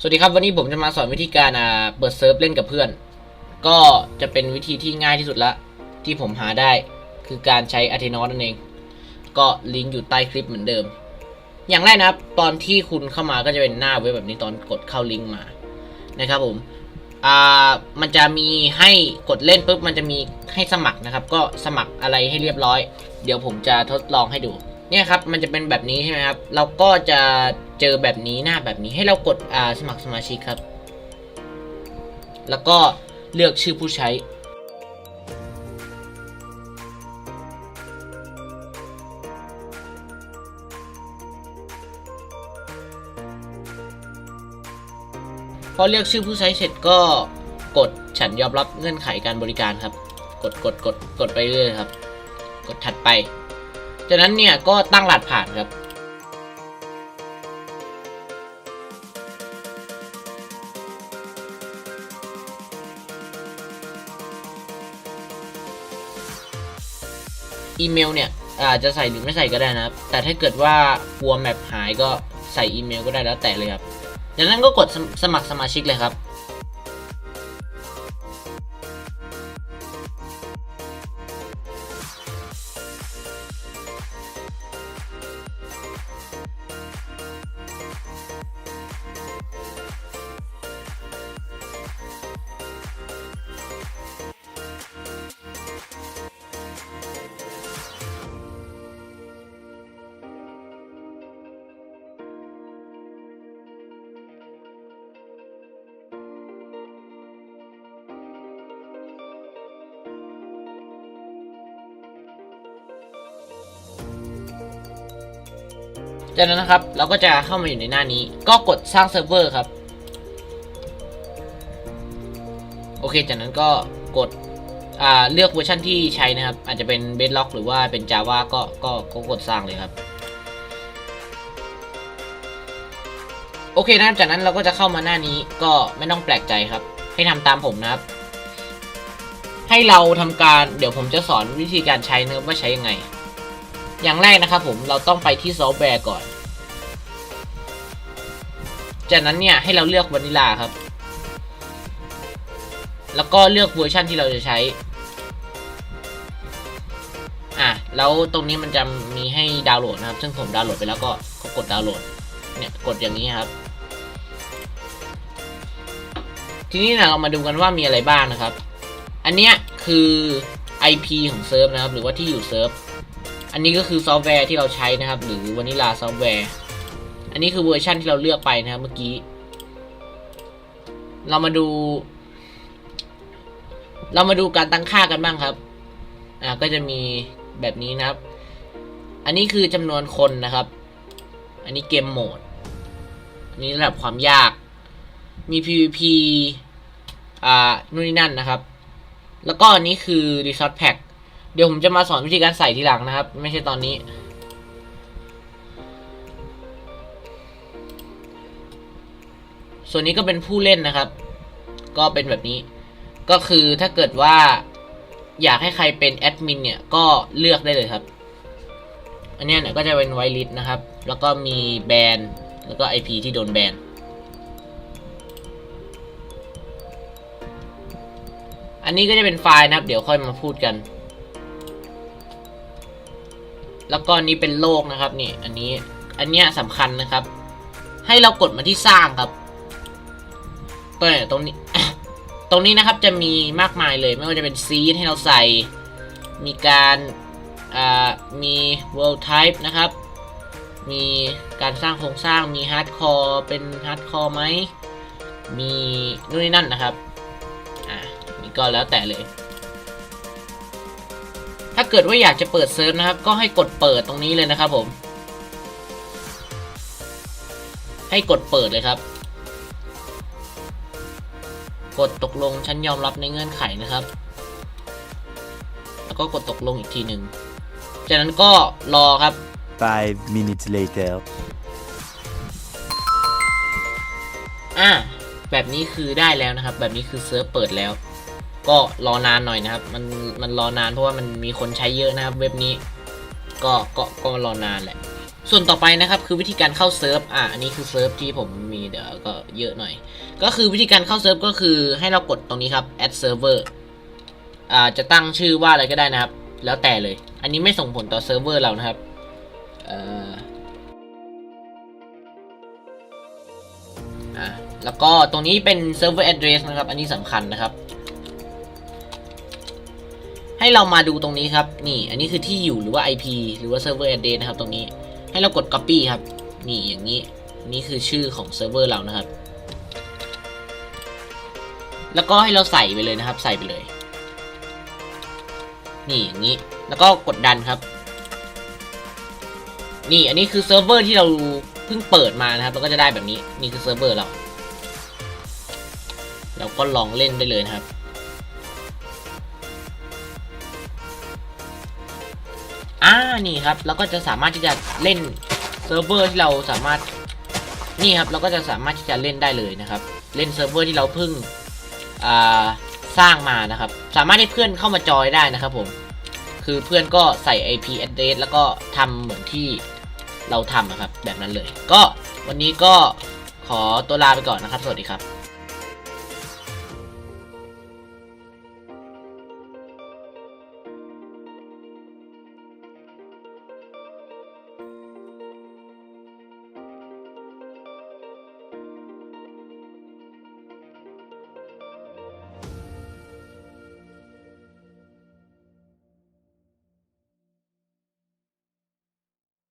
สวัสดีครับวันนี้ผมจะมาสอนวิธีการเปิดเซิร์ฟเล่นกับเพื่อน ก็จะเป็นวิธีที่ง่ายที่สุดละ ที่ผมหาได้คือการใช้ a t h e n o s นั่นเอง ก็ลิงก์อยู่ใต้คลิปเหมือนเดิม อย่างแรกนะครับ ตอนที่คุณเข้ามาก็จะเป็นหน้าเว็บแบบนี้ตอนกดเข้าลิงก์มานะครับผมอ่ามันจะมีให้กดเล่นปุ๊บมันจะมีให้สมัครนะครับ ก็สมัครอะไรให้เรียบร้อย เดี๋ยวผมจะทดลองให้ดูเนี่ยครับมันจะเป็นแบบนี้ใช่ไหมครับ เราก็จะ เจอแบบนี้หน้าแบบนี้ให้เรากดสมัครสมาชิกครับ แล้วก็เลือกชื่อผู้ใช้ พอเลือกชื่อผู้ใช้เสร็จก็กดฉันยอมรับเงื่อนไขการบริการครับ กดกดกดกดไปเรื่อยครับ กดถัดไป จากนั้นเนี่ยก็ตั้งรหัสผ่านครับ อีเมลเนี่ยอาจจะใส่หรือไม่ใส่ก็ได้นะครับ แต่ถ้าเกิดว่ากลัวแมปหายก็ใส่อีเมลก็ได้แล้วแต่เลยครับจากนั้นก็กดสมสมัครสมาชิกเลยครับ จากนั้นนะครับ เราก็จะเข้ามาอยู่ในหน้านี้ ก็กดสร้างเซิร์ฟเวอร์ครับ โอเค จากนั้นก็กดเลือกเวอร์ชันที่ใช้นะครับ อาจจะเป็น Bedrock หรือว่าเป็น Java ก็ก็ก็กดสร้างเลยครับ โอเคนะครับ จากนั้นเราก็จะเข้ามาหน้านี้ก็ไม่ต้องแปลกใจครับ ให้ทำตามผมนะครับ ให้เราทำการเดี๋ยวผมจะสอนวิธีการใช้นะครับว่าใช้ยังไง อย่างแรกนะครับผมเราต้องไปที่ซอฟต์แวร์ก่อน จากนั้นเนี่ยให้เราเลือกวานิลาครับ แล้วก็เลือกเวอร์ชันที่เราจะใช้ อะแล้วตรงนี้มันจะมีให้ดาวน์โหลดนะครับ ซึ่งผมดาวน์โหลดไปแล้วก็กกดดาวน์โหลด เนี่ยกดอย่างนี้ครับ ทีนี้นะเรามาดูกันว่ามีอะไรบ้างนะครับ อันเนี้ยคือ IP ของเซิร์ฟนะครับ หรือว่าที่อยู่เซิร์ฟ อันนี้ก็คือซอฟต์แวร์ที่เราใช้นะครับ หรือวานิลาซอฟต์แวร์ อันนี้คือเวอร์ชันที่เราเลือกไปนะครับเมื่อกี้ เรามาดู เรามาดูการตั้งค่ากันบ้างครับ อ่าก็จะมีแบบนี้นะครับ อันนี้คือจำนวนคนนะครับ อันนี้เกมโหมด อันนี้ระดับความยาก มี PVP อ่า นู่นนี่นั่นนะครับ แล้วก็อันนี้คือ Resort Pack ดี๋ยวผมจะมาสอนวิธีการใส่ทีหลังนะครับ ไม่ใช่ตอนนี้ ส่วนนี้ก็เป็นผู้เล่นนะครับ ก็เป็นแบบนี้ ก็คือถ้าเกิดว่าอยากให้ใครเป็นแอดมินเนี่ยก็เลือกได้เลยครับ อันนี้เนี่ยก็จะเป็นไวลิสนะครับ แล้วก็มีแบนแล้วก็ IP ที่โดนแบนอันนี้ก็จะเป็นไฟล์นะครับ เดี๋ยวค่อยมาพูดกัน แล้วก็นี้เป็นโลกนะครับนี่อันนี้อันเนี้ยสำคัญนะครับ ให้เรากดมาที่สร้างครับก็เนี่ยตรงนี้ ตรงนี้นะครับจะมีมากมายเลยไม่ว่าจะเป็นซีดให้เราใส่ มีการอ่ามี world type นะครับ มีการสร้างโครงสร้างมี hardcore เป็น hardcore ไหม มีนู่นนี่นั่นนะครับ อ่านี่ก็แล้วแต่เลย ถ้าเกิดว่าอยากจะเปิดเซิร์ฟนะครับ ก็ให้กดเปิดตรงนี้เลยนะครับผม ให้กดเปิดเลยครับ กดตกลงฉันยอมรับในเงื่อนไขนะครับ แล้วก็กดตกลงอีกทีหนึ่งจากนั้นก็รอครับ Five minutes later. อ่าแบบนี้คือได้แล้วนะครับ แบบนี้คือเซิร์ฟเปิดแล้ว ก็รอนานหน่อยนะครับ มันมันรอนานเพราะว่ามันมีคนใช้เยอะนะครับเว็บนี้ ก็ก็ก็รอนานแหละ ส่วนต่อไปนะครับคือวิธีการเข้าเซิร์ฟอะอันนี้คือเซิร์ฟที่ผมมีเดี๋ยวก็เยอะหน่อย ก็คือวิธีการเข้าเซิร์ฟก็คือให้เรากดตรงนี้ครับ add server อ่าจะตั้งชื่อว่าอะไรก็ได้นะครับ แล้วแต่เลย อันนี้ไม่ส่งผลต่อเซิร์ฟเวอร์เรานะครับเอ่อแล้วก็ตรงนี้เป็น server address นะครับ อันนี้สำคัญนะครับ ให้เรามาดูตรงนี้ครับ นี่อันนี้คือที่อยู่หรือว่า IP หรือว่า server address นะครับตรงนี้ ให้เรากด copy ครับ นี่อย่างนี้ นี่คือชื่อของเซิร์ฟเวอร์เรานะครับ แล้วก็ให้เราใส่ไปเลยนะครับ ใส่ไปเลย นี่อย่างนี้ แล้วก็กดดันครับ นี่อันนี้คือเซิร์ฟเวอร์ที่เราเพิ่งเปิดมานะครับเราก็จะได้แบบนี้ นี่คือเซิร์ฟเวอร์เรา เราก็ลองเล่นได้เลยนะครับ อ่านี่ครับเราก็จะสามารถที่จะเล่นเซิร์ฟเวอร์ที่เราสามารถนี่ครับเราก็จะสามารถที่จะเล่นได้เลยนะครับ เล่นเซิร์ฟเวอร์ที่เราเพิ่งสร้างมานะครับ สามารถให้เพื่อนเข้ามาจอยได้นะครับผมคือเพื่อนก็ใส่ IP address แล้วก็ทำเหมือนที่เราทำนะครับ แบบนั้นเลย ก็วันนี้ก็ขอตัวลาไปก่อนนะครับ สวัสดีครับ